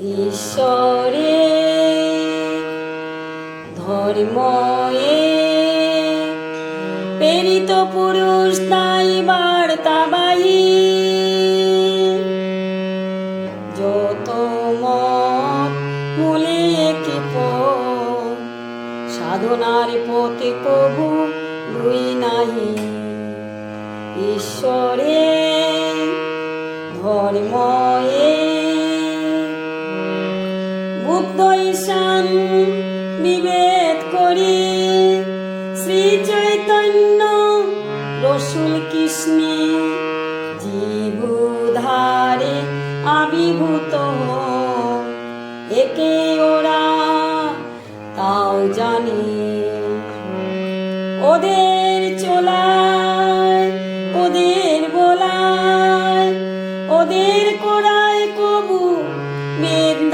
ঈশ্বরে, ধর্ময়ে, প্রেরিত পুরুষ তাই বার্তাবাহী যত মত মূলে পথ সাধনার পথে প্রভু দুই নাহি। ঈশ্বরে, ধর্ময়ে বুদ্ধ ঈশান বিভেদ করি। শ্রী চৈতন্য রসুল কৃষ্ণে জীবধারে আবির্ভূত একে ওরা তাও জানে। ওদের চলায়, ওদের বলায়, ওদের কোড়ায় কবু নাহি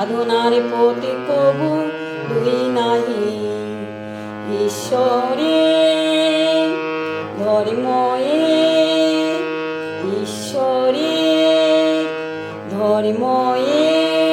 সাধনার পথে কবু তুই নাহি ঈশ্বরে ধর্ময়ে ঈশ্বরে ধর্ময়ে